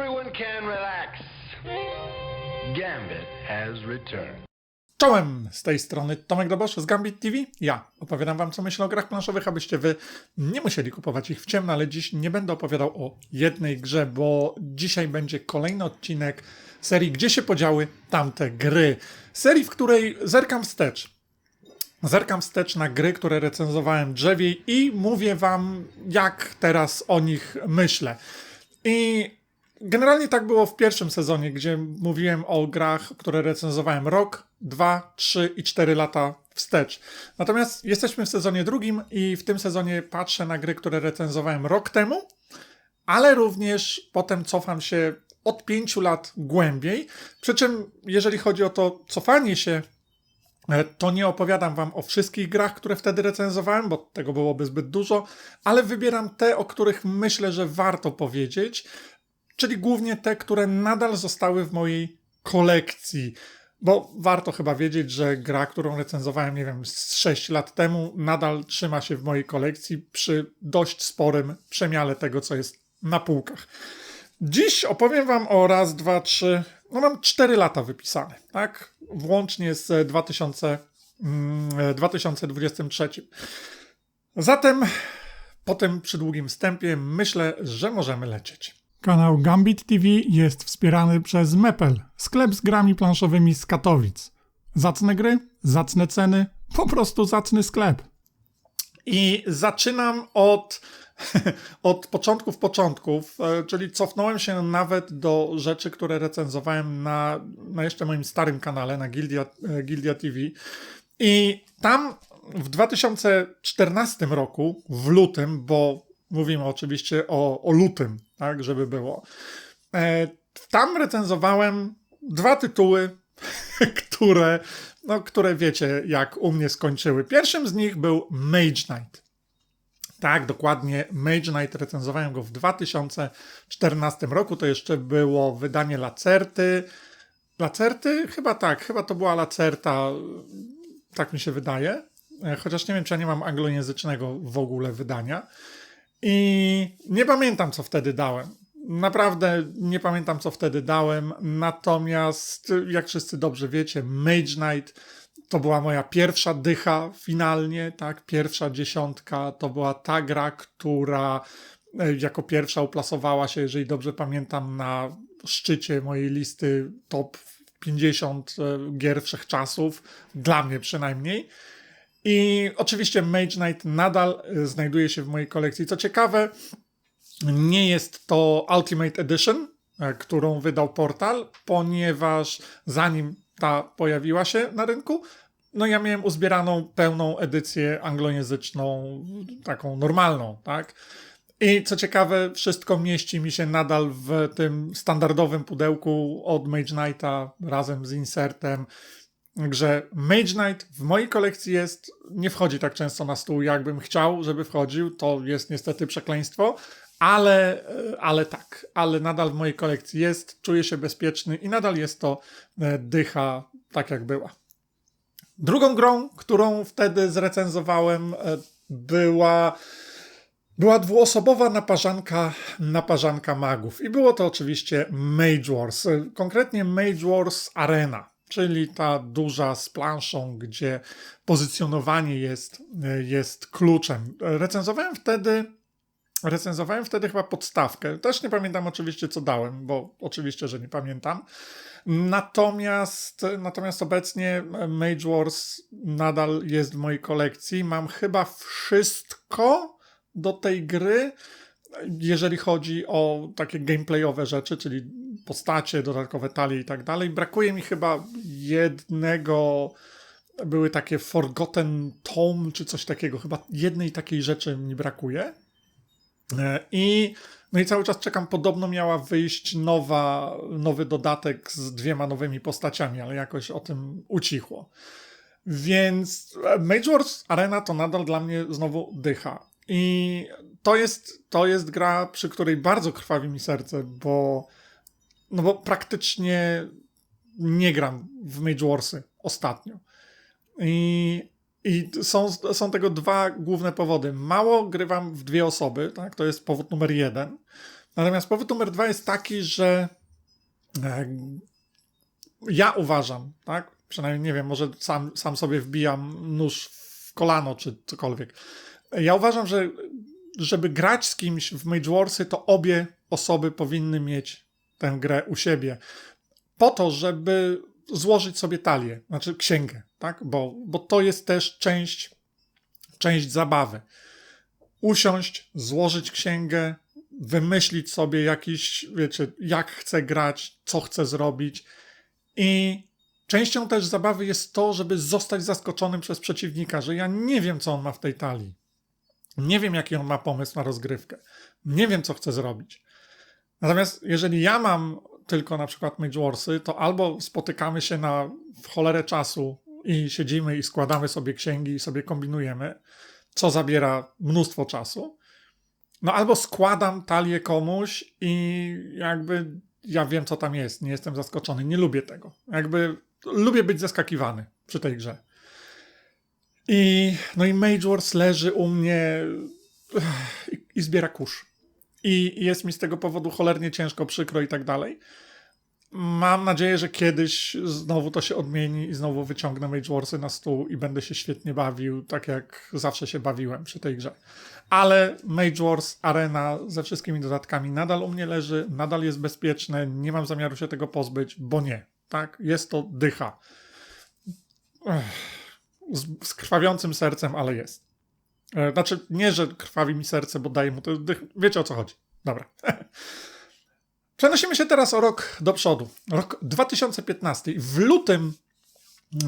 everyone can relax. Gambit has returned. Czołem z tej strony Tomek Dobosz z Gambit TV. Ja opowiadam wam co myślę o grach planszowych, abyście wy nie musieli kupować ich w ciemno, ale dziś nie będę opowiadał o jednej grze, bo dzisiaj będzie kolejny odcinek serii Gdzie się podziały tamte gry. Serii, w której zerkam wstecz. Zerkam wstecz na gry, które recenzowałem drzewiej i mówię wam, jak teraz o nich myślę. I generalnie tak było w pierwszym sezonie, gdzie mówiłem o grach, które recenzowałem rok, dwa, trzy i cztery lata wstecz. Natomiast jesteśmy w sezonie drugim i w tym sezonie patrzę na gry, które recenzowałem rok temu, ale również potem cofam się od pięciu lat głębiej. Przy czym, jeżeli chodzi o to cofanie się E, to nie opowiadam wam o wszystkich grach, które wtedy recenzowałem, bo tego byłoby zbyt dużo, ale wybieram te, o których myślę, że warto powiedzieć, czyli głównie te, które nadal zostały w mojej kolekcji. Bo warto chyba wiedzieć, że gra, którą recenzowałem, nie wiem, z 6 lat temu, nadal trzyma się w mojej kolekcji przy dość sporym przemiale tego, co jest na półkach. Dziś opowiem Wam o raz, dwa, trzy. No mam cztery lata wypisane, tak? Włącznie z 2000, mm, 2023. Zatem po tym przydługim wstępie myślę, że możemy lecieć. Kanał Gambit TV jest wspierany przez Mepel, sklep z grami planszowymi z Katowic. Zacne gry, zacne ceny, po prostu zacny sklep. I zaczynam od, od początków początków, e, czyli cofnąłem się nawet do rzeczy, które recenzowałem na, na jeszcze moim starym kanale, na Gildia, e, Gildia TV. I tam w 2014 roku, w lutym, bo mówimy oczywiście o, o lutym, tak, żeby było, e, tam recenzowałem dwa tytuły, które, no, które wiecie, jak u mnie skończyły. Pierwszym z nich był Mage Knight. Tak, dokładnie. Mage Knight recenzowałem go w 2014 roku. To jeszcze było wydanie Lacerty. Lacerty? Chyba tak, chyba to była Lacerta. Tak mi się wydaje. E, Chociaż nie wiem, czy ja nie mam anglojęzycznego w ogóle wydania. I nie pamiętam, co wtedy dałem. Naprawdę nie pamiętam, co wtedy dałem. Natomiast, jak wszyscy dobrze wiecie, Mage Knight to była moja pierwsza dycha finalnie, tak? Pierwsza dziesiątka to była ta gra, która e, jako pierwsza uplasowała się, jeżeli dobrze pamiętam, na szczycie mojej listy top 50 e, gier wszechczasów, dla mnie przynajmniej. I oczywiście Mage Knight nadal e, znajduje się w mojej kolekcji. Co ciekawe, nie jest to Ultimate Edition, e, którą wydał portal, ponieważ zanim ta pojawiła się na rynku, no ja miałem uzbieraną pełną edycję anglojęzyczną, taką normalną, tak? I co ciekawe, wszystko mieści mi się nadal w tym standardowym pudełku od Mage Knighta razem z insertem. Także Mage Knight w mojej kolekcji jest, nie wchodzi tak często na stół, jakbym chciał, żeby wchodził. To jest niestety przekleństwo, ale, e, ale tak, ale nadal w mojej kolekcji jest, czuję się bezpieczny i nadal jest to e, dycha tak jak była. Drugą grą, którą wtedy zrecenzowałem, e, była, była dwuosobowa naparzanka, naparzanka magów. I było to oczywiście Mage Wars, konkretnie Mage Wars Arena, czyli ta duża z planszą, gdzie pozycjonowanie jest, jest kluczem. Recenzowałem wtedy Recenzowałem wtedy chyba podstawkę. Też nie pamiętam oczywiście, co dałem, bo oczywiście, że nie pamiętam. Natomiast, natomiast obecnie Mage Wars nadal jest w mojej kolekcji. Mam chyba wszystko do tej gry, jeżeli chodzi o takie gameplayowe rzeczy, czyli postacie, dodatkowe talie i tak dalej. Brakuje mi chyba jednego. Były takie Forgotten Tome czy coś takiego. Chyba jednej takiej rzeczy mi brakuje. E, I, no i cały czas czekam. Podobno miała wyjść nowa, nowy dodatek z dwiema nowymi postaciami, ale jakoś o tym ucichło. Więc Mage Wars Arena to nadal dla mnie znowu dycha. I to jest, to jest gra, przy której bardzo krwawi mi serce, bo, no bo praktycznie nie gram w Mage Warsy ostatnio. I i są, są tego dwa główne powody. Mało grywam w dwie osoby, tak? to jest powód numer jeden. Natomiast powód numer dwa jest taki, że e, ja uważam, tak? Przynajmniej nie wiem, może sam, sam sobie wbijam nóż w kolano czy cokolwiek. Ja uważam, że żeby grać z kimś w Mage Warsy, to obie osoby powinny mieć tę grę u siebie. Po to, żeby złożyć sobie talię, znaczy księgę, tak? Bo, bo to jest też część, część zabawy. Usiąść, złożyć księgę, wymyślić sobie jakiś, wiecie, jak chcę grać, co chcę zrobić. I częścią też zabawy jest to, żeby zostać zaskoczonym przez przeciwnika, że ja nie wiem, co on ma w tej talii. Nie wiem, jaki on ma pomysł na rozgrywkę. Nie wiem, co chce zrobić. Natomiast jeżeli ja mam tylko na przykład Mage Warsy, to albo spotykamy się na w cholerę czasu i siedzimy i składamy sobie księgi i sobie kombinujemy, co zabiera mnóstwo czasu, no albo składam talię komuś i jakby ja wiem, co tam jest, nie jestem zaskoczony, nie lubię tego. Jakby lubię być zaskakiwany przy tej grze. I no i Mage Wars leży u mnie i, i zbiera kurz. I jest mi z tego powodu cholernie ciężko, przykro i tak dalej. Mam nadzieję, że kiedyś znowu to się odmieni i znowu wyciągnę Mage Warsy na stół i będę się świetnie bawił, tak jak zawsze się bawiłem przy tej grze. Ale Mage Wars Arena ze wszystkimi dodatkami nadal u mnie leży, nadal jest bezpieczne, nie mam zamiaru się tego pozbyć, bo nie. Tak? Jest to dycha. Ech, z, z krwawiącym sercem, ale jest. E, Znaczy, nie, że krwawi mi serce, bo daje mu to. Wiecie o co chodzi. Dobra. Przenosimy się teraz o rok do przodu. Rok 2015. W lutym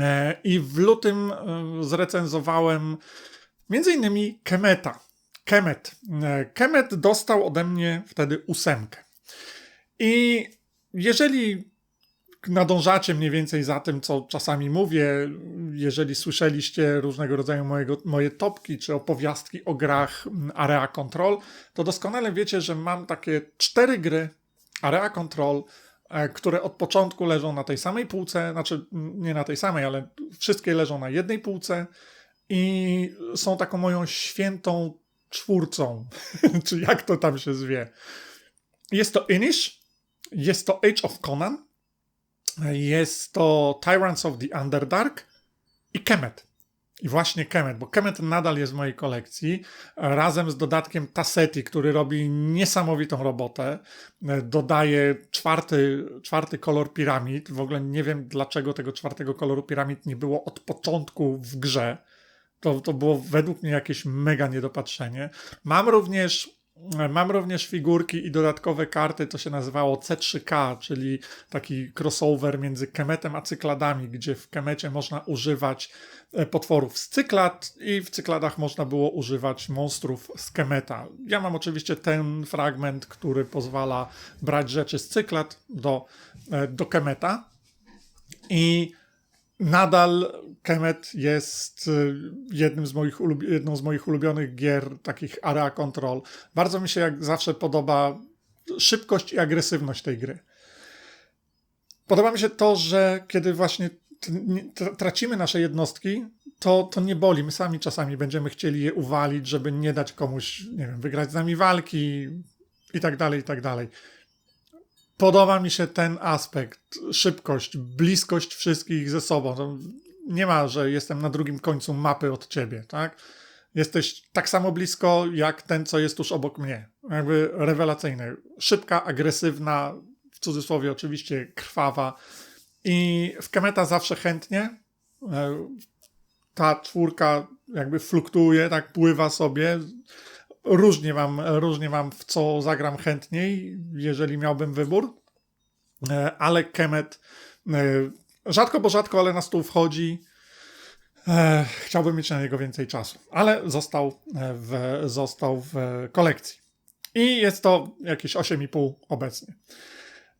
e, i w lutym e, zrecenzowałem między innymi Kemeta. Kemet. E, Kemet dostał ode mnie wtedy ósemkę. I jeżeli nadążacie mniej więcej za tym, co czasami mówię, jeżeli słyszeliście różnego rodzaju mojego, moje topki czy opowiastki o grach Area Control, to doskonale wiecie, że mam takie cztery gry Area Control, e, które od początku leżą na tej samej półce, znaczy nie na tej samej, ale wszystkie leżą na jednej półce i są taką moją świętą czwórcą, czy jak to tam się zwie. Jest to Inish, jest to Age of Conan, jest to Tyrants of the Underdark i Kemet. I właśnie Kemet, bo Kemet nadal jest w mojej kolekcji, razem z dodatkiem Tasseti, który robi niesamowitą robotę. Dodaje czwarty, czwarty kolor piramid. W ogóle nie wiem, dlaczego tego czwartego koloru piramid nie było od początku w grze. To, to było według mnie jakieś mega niedopatrzenie. Mam również Mam również figurki i dodatkowe karty, to się nazywało C3K, czyli taki crossover między Kemetem a Cykladami, gdzie w Kemecie można używać e, potworów z Cyklad i w Cykladach można było używać monstrów z Kemeta. Ja mam oczywiście ten fragment, który pozwala brać rzeczy z Cyklad do, e, do Kemeta i nadal Kemet jest y, jednym z moich jedną z moich ulubionych gier, takich area control. Bardzo mi się jak zawsze podoba szybkość i agresywność tej gry. Podoba mi się to, że kiedy właśnie tracimy nasze jednostki, to, to nie boli. My sami czasami będziemy chcieli je uwalić, żeby nie dać komuś, nie wiem, wygrać z nami walki i tak dalej, i tak dalej. Podoba mi się ten aspekt, szybkość, bliskość wszystkich ze sobą. Nie ma, że jestem na drugim końcu mapy od ciebie, tak? Jesteś tak samo blisko, jak ten, co jest tuż obok mnie. Jakby rewelacyjne. Szybka, agresywna, w cudzysłowie oczywiście krwawa. I w Kemeta zawsze chętnie. E, Ta czwórka jakby fluktuuje, tak pływa sobie. Różnie mam, różnie mam w co zagram chętniej, jeżeli miałbym wybór. E, Ale Kemet e, rzadko, bo rzadko, ale na stół wchodzi. E, Chciałbym mieć na niego więcej czasu, ale został w, został w kolekcji. I jest to jakieś 8,5 obecnie.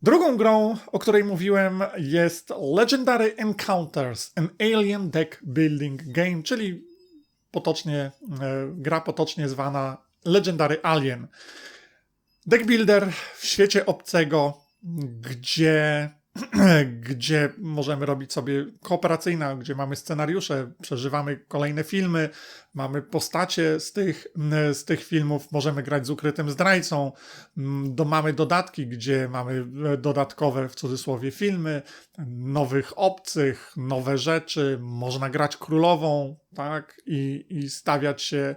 Drugą grą, o której mówiłem, jest Legendary Encounters, an Alien Deck Building Game, czyli potocznie, gra potocznie zwana Legendary Alien. Deck builder w świecie obcego, gdzie gdzie możemy robić sobie kooperacyjna, gdzie mamy scenariusze, przeżywamy kolejne filmy, mamy postacie z tych, z tych filmów, możemy grać z ukrytym zdrajcą, mm, do, mamy dodatki, gdzie mamy e, dodatkowe w cudzysłowie filmy, nowych obcych, nowe rzeczy, można grać królową, tak, i, i stawiać się,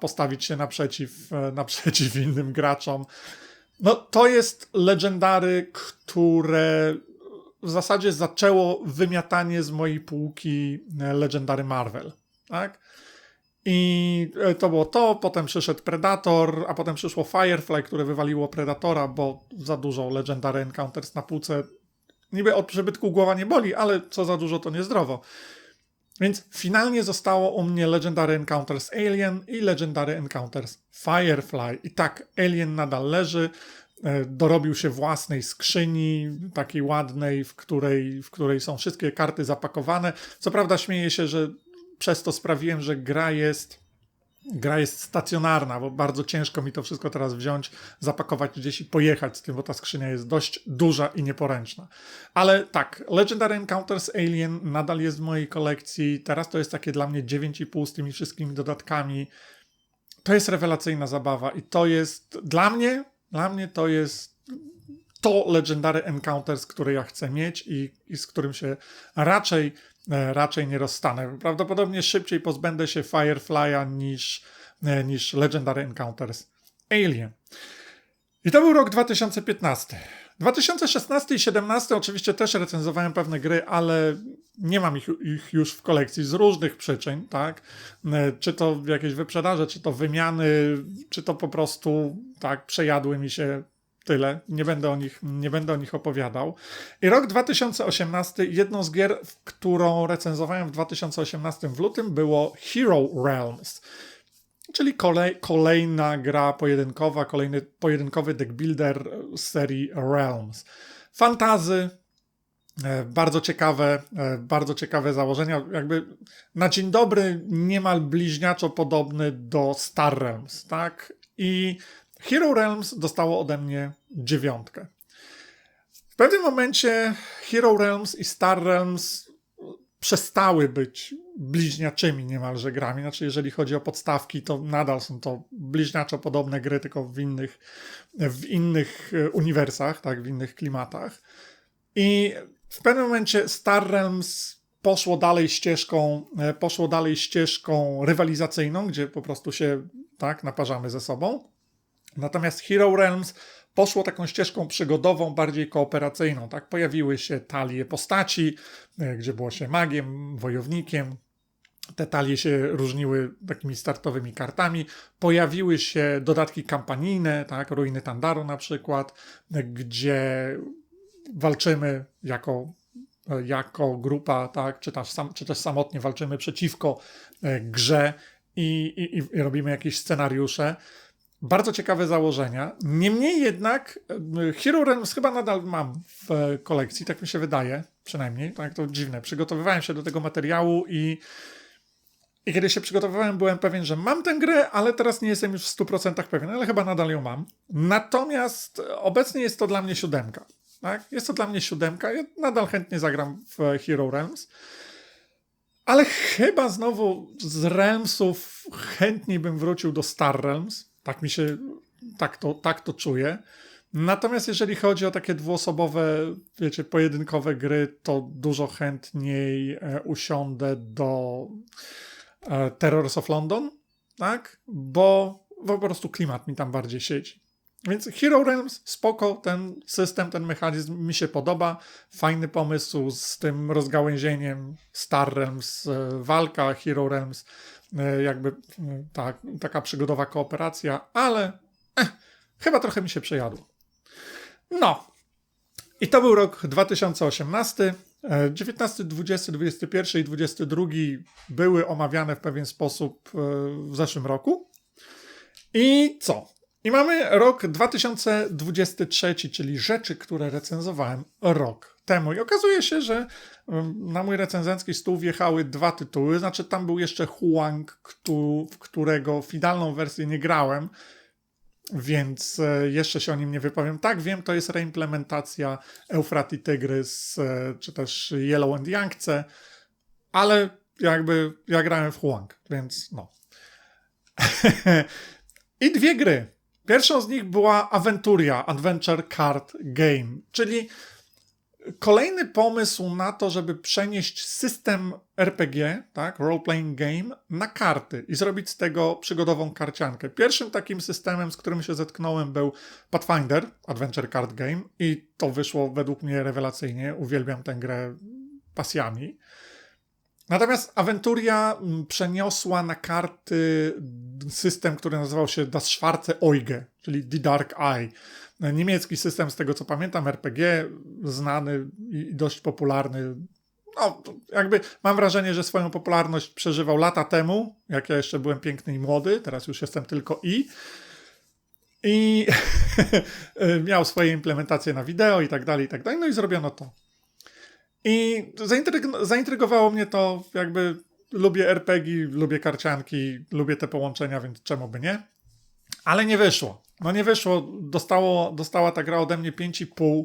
postawić się naprzeciw, e, naprzeciw innym graczom. No, to jest legendary, które w zasadzie zaczęło wymiatanie z mojej półki e, Legendary Marvel, tak? I e, to było to, potem przyszedł Predator, a potem przyszło Firefly, które wywaliło Predatora, bo za dużo Legendary Encounters na półce. Niby od przybytku głowa nie boli, ale co za dużo to niezdrowo. Więc finalnie zostało u mnie Legendary Encounters Alien i Legendary Encounters Firefly. I tak, Alien nadal leży. e, Dorobił się własnej skrzyni, takiej ładnej, w której, w której są wszystkie karty zapakowane. Co prawda, śmieję się, że przez to sprawiłem, że gra jest. Gra jest stacjonarna, bo bardzo ciężko mi to wszystko teraz wziąć, zapakować gdzieś i pojechać z tym, bo ta skrzynia jest dość duża i nieporęczna. Ale tak, Legendary Encounters Alien nadal jest w mojej kolekcji. Teraz to jest takie dla mnie 9,5 z tymi wszystkimi dodatkami. To jest rewelacyjna zabawa i to jest dla mnie, dla mnie to jest to Legendary Encounters, które ja chcę mieć i, i z którym się raczej, raczej nie rozstanę. Prawdopodobnie szybciej pozbędę się Firefly'a niż, e, niż Legendary Encounters Alien. I to był rok 2015. 2016 i 2017 oczywiście też recenzowałem pewne gry, ale nie mam ich, ich już w kolekcji z różnych przyczyn, tak? E, Czy to jakieś wyprzedaże, czy to wymiany, czy to po prostu tak przejadły mi się tyle. Nie będę o nich, nie będę o nich opowiadał. I rok 2018, jedną z gier, którą recenzowałem w 2018 w lutym było Hero Realms. Czyli kolej, kolejna gra pojedynkowa, kolejny pojedynkowy deck builder z serii Realms. Fantazy, e, bardzo ciekawe, e, bardzo ciekawe założenia. Jakby na dzień dobry niemal bliźniaczo podobny do Star Realms, tak? I Hero Realms dostało ode mnie dziewiątkę. W pewnym momencie Hero Realms i Star Realms przestały być bliźniaczymi niemalże grami. Znaczy, jeżeli chodzi o podstawki, to nadal są to bliźniaczo podobne gry, tylko w innych, w innych e, uniwersach, tak, w innych klimatach. I w pewnym momencie Star Realms poszło dalej ścieżką, e, poszło dalej ścieżką rywalizacyjną, gdzie po prostu się tak naparzamy ze sobą. Natomiast Hero Realms poszło taką ścieżką przygodową, bardziej kooperacyjną. Tak? Pojawiły się talie postaci, e, gdzie było się magiem, wojownikiem. Te talie się różniły takimi startowymi kartami. Pojawiły się dodatki kampanijne, tak? Ruiny Tandaru na przykład, e, gdzie walczymy jako, e, jako grupa, tak? czy, też sam, czy też samotnie walczymy przeciwko grze i, i, i robimy jakieś scenariusze. Bardzo ciekawe założenia. Niemniej jednak e, Hero Realms chyba nadal mam w kolekcji, tak mi się wydaje, przynajmniej. Tak, to dziwne. Przygotowywałem się do tego materiału i, i kiedy się przygotowywałem, byłem pewien, że mam tę grę, ale teraz nie jestem już w 100% pewien, ale chyba nadal ją mam. Natomiast obecnie jest to dla mnie siódemka. Tak? Jest to dla mnie siódemka. Ja nadal chętnie zagram w Hero Realms. Ale chyba znowu z Realmsów chętniej bym wrócił do Star Realms. Tak mi się, tak to, tak to czuję. Natomiast jeżeli chodzi o takie dwuosobowe, wiecie, pojedynkowe gry, to dużo chętniej e, usiądę do e, Terrors of London, tak? Bo po prostu klimat mi tam bardziej siedzi. Więc Hero Realms, spoko, ten system, ten mechanizm mi się podoba. Fajny pomysł z tym rozgałęzieniem Star Realms, e, walka, Hero Realms, e, jakby e, tak, taka przygodowa kooperacja, ale eh, chyba trochę mi się przejadło. No. I to był rok 2018. E, 19, 20, 21 i 22 były omawiane w pewien sposób w zeszłym roku. I co? I mamy rok 2023, czyli rzeczy, które recenzowałem rok temu. I okazuje się, że na mój recenzencki stół wjechały dwa tytuły. Znaczy, tam był jeszcze Huang, w którego finalną wersję nie grałem. więc e, jeszcze się o nim nie wypowiem. Tak, wiem, to jest reimplementacja Eufrat i Tygrys, e, czy też Yellow and Yangtze, ale jakby ja grałem w Huang, więc no. I dwie gry. Pierwszą z nich była Aventuria, Adventure Card Game, czyli kolejny pomysł na to, żeby przenieść system RPG, tak, role-playing game, na karty i zrobić z tego przygodową karciankę. Pierwszym takim systemem, z którym się zetknąłem, był Pathfinder, Adventure Card Game, i to wyszło według mnie rewelacyjnie. Uwielbiam tę grę pasjami. Natomiast Aventuria mm, przeniosła na karty system, który nazywał się Das Schwarze Auge, czyli The Dark Eye. Niemiecki system, z tego co pamiętam, RPG, znany i dość popularny. No, jakby mam wrażenie, że swoją popularność przeżywał lata temu, jak ja jeszcze byłem piękny i młody, teraz już jestem tylko i. I miał swoje implementacje na wideo i tak dalej, i tak dalej. No i zrobiono to. I zaintryg- zaintrygowało mnie to, jakby lubię RPG, lubię karcianki, lubię te połączenia, więc czemu by nie? Ale nie wyszło. No nie wyszło. Dostało, dostała ta gra ode mnie 5,5.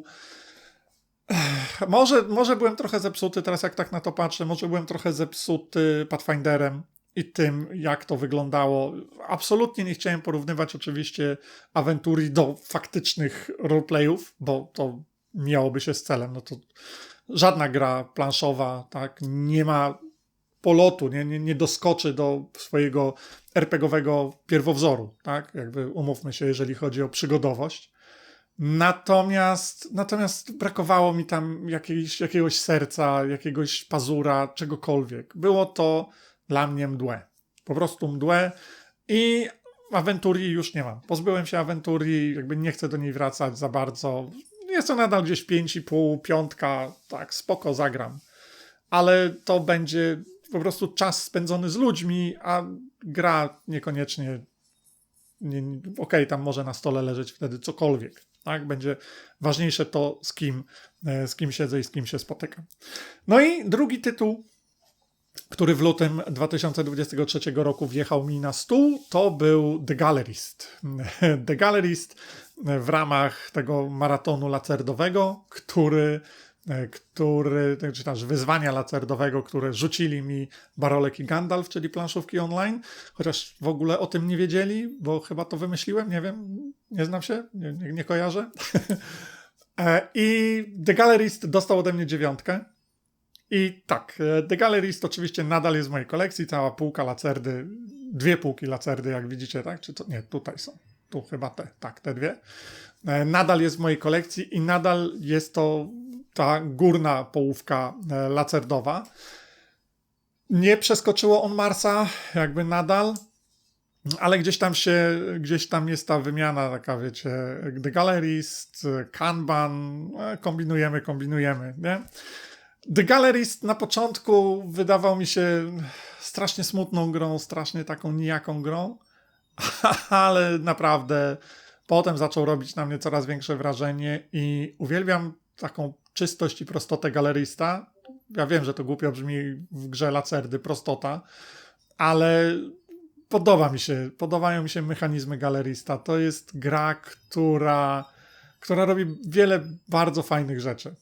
Ech, Może, może byłem trochę zepsuty, teraz jak tak na to patrzę, może byłem trochę zepsuty Pathfinderem i tym, jak to wyglądało. Absolutnie nie chciałem porównywać oczywiście awentury do faktycznych roleplayów, bo to miałoby się z celem. No to żadna gra planszowa tak, nie ma polotu, nie, nie, nie doskoczy do swojego RPGowego pierwowzoru, tak? Jakby umówmy się, jeżeli chodzi o przygodowość. Natomiast, natomiast brakowało mi tam jakiejś, jakiegoś serca, jakiegoś pazura, czegokolwiek. Było to dla mnie mdłe. Po prostu mdłe i awenturii już nie mam. Pozbyłem się awenturii, jakby nie chcę do niej wracać za bardzo. Jest to nadal gdzieś 5,5, piątka, tak, spoko zagram. Ale to będzie po prostu czas spędzony z ludźmi, a gra niekoniecznie. Nie, Okej, tam może na stole leżeć wtedy cokolwiek. Tak? Będzie ważniejsze to, z kim, e, z kim siedzę i z kim się spotykam. No i drugi tytuł, który w lutym 2023 roku wjechał mi na stół, to był The Gallerist. The Gallerist w ramach tego maratonu lacerdowego, który który, czy też wyzwania lacerdowego, które rzucili mi Barolek i Gandalf, czyli planszówki online, chociaż w ogóle o tym nie wiedzieli, bo chyba to wymyśliłem, nie wiem, nie znam się, nie, nie, nie kojarzę. E, I The Gallerist dostał ode mnie dziewiątkę. I tak, e, The Gallerist oczywiście nadal jest w mojej kolekcji, cała półka lacerdy, dwie półki lacerdy, jak widzicie, tak? Czy to, nie, tutaj są, tu chyba te, tak, te dwie. E, Nadal jest w mojej kolekcji i nadal jest to ta górna połówka e, lacerdowa. Nie przeskoczyło on Marsa, jakby nadal, ale gdzieś tam się, gdzieś tam jest ta wymiana taka, wiecie, The Gallerist, Kanban, kombinujemy, kombinujemy, nie? The Gallerist na początku wydawał mi się strasznie smutną grą, strasznie taką nijaką grą, ale naprawdę potem zaczął robić na mnie coraz większe wrażenie i uwielbiam taką czystość i prostotę galerista. Ja wiem, że to głupio brzmi w grze Lacerdy, prostota, ale podoba mi się, podobają mi się mechanizmy galerista. To jest gra, która, która robi wiele bardzo fajnych rzeczy.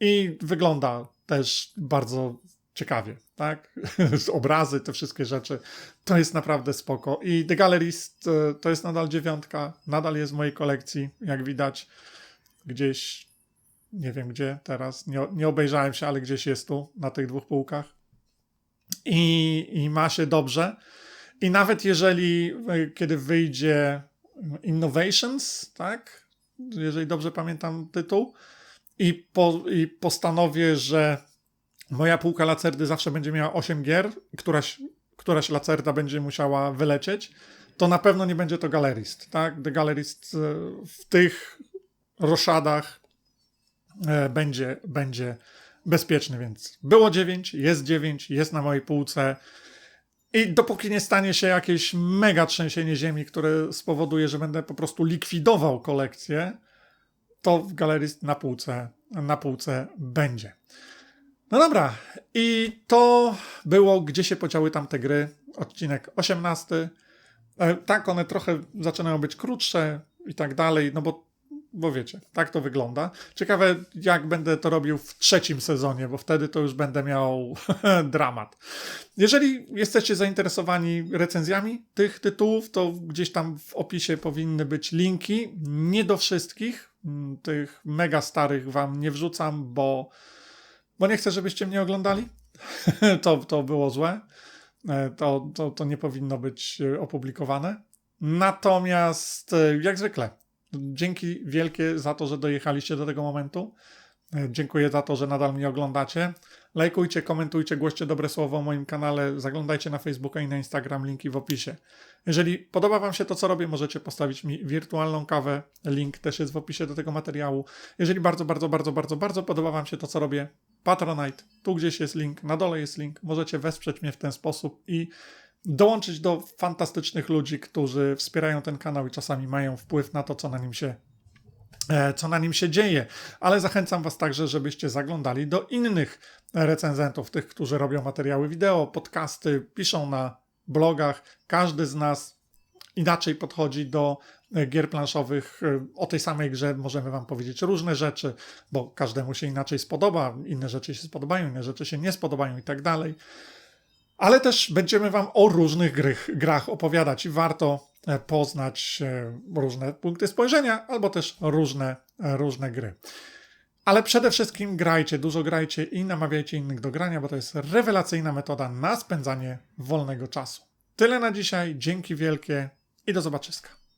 I wygląda też bardzo ciekawie, tak? Obrazy, te wszystkie rzeczy. To jest naprawdę spoko. I The Gallerist e, to jest nadal dziewiątka, nadal jest w mojej kolekcji, jak widać. Gdzieś, nie wiem gdzie teraz, nie, nie obejrzałem się, ale gdzieś jest tu, na tych dwóch półkach. I, I ma się dobrze. I nawet jeżeli, e, kiedy wyjdzie Innovations, tak? Jeżeli dobrze pamiętam tytuł, i, po, i postanowię, że moja półka lacerdy zawsze będzie miała 8 gier, któraś, któraś lacerda będzie musiała wylecieć, to na pewno nie będzie to galerist. Tak? The Gallerist e, w tych roszadach e, będzie, będzie bezpieczny, więc było 9, jest 9, jest na mojej półce. I dopóki nie stanie się jakieś mega trzęsienie ziemi, które spowoduje, że będę po prostu likwidował kolekcję, to w galerist na półce, na półce będzie. No dobra, i to było Gdzie się podziały tamte gry, odcinek 18. E, tak, one trochę zaczynają być krótsze i tak dalej, no bo, bo wiecie, tak to wygląda. Ciekawe, jak będę to robił w trzecim sezonie, bo wtedy to już będę miał dramat. Jeżeli jesteście zainteresowani recenzjami tych tytułów, to gdzieś tam w opisie powinny być linki. Nie do wszystkich, tych mega starych wam nie wrzucam, bo, bo nie chcę, żebyście mnie oglądali. to, to było złe. E, To, to, to nie powinno być e, opublikowane. Natomiast, e, jak zwykle, dzięki wielkie za to, że dojechaliście do tego momentu. Dziękuję za to, że nadal mnie oglądacie. Lajkujcie, komentujcie, głoście dobre słowo o moim kanale. Zaglądajcie na Facebooka i na Instagram, linki w opisie. Jeżeli podoba Wam się to, co robię, możecie postawić mi wirtualną kawę. Link też jest w opisie do tego materiału. Jeżeli bardzo, bardzo, bardzo, bardzo, bardzo podoba Wam się to, co robię, Patronite, tu gdzieś jest link, na dole jest link. Możecie wesprzeć mnie w ten sposób i dołączyć do fantastycznych ludzi, którzy wspierają ten kanał i czasami mają wpływ na to, co na nim się co na nim się dzieje, ale zachęcam Was także, żebyście zaglądali do innych recenzentów, tych, którzy robią materiały wideo, podcasty, piszą na blogach. Każdy z nas inaczej podchodzi do e, gier planszowych. E, O tej samej grze możemy Wam powiedzieć różne rzeczy, bo każdemu się inaczej spodoba, inne rzeczy się spodobają, inne rzeczy się nie spodobają i tak dalej. Ale też będziemy Wam o różnych grych, grach opowiadać i warto e, poznać e, różne punkty spojrzenia albo też różne, e, różne gry. Ale przede wszystkim grajcie, dużo grajcie i namawiajcie innych do grania, bo to jest rewelacyjna metoda na spędzanie wolnego czasu. Tyle na dzisiaj, dzięki wielkie i do zobaczyska.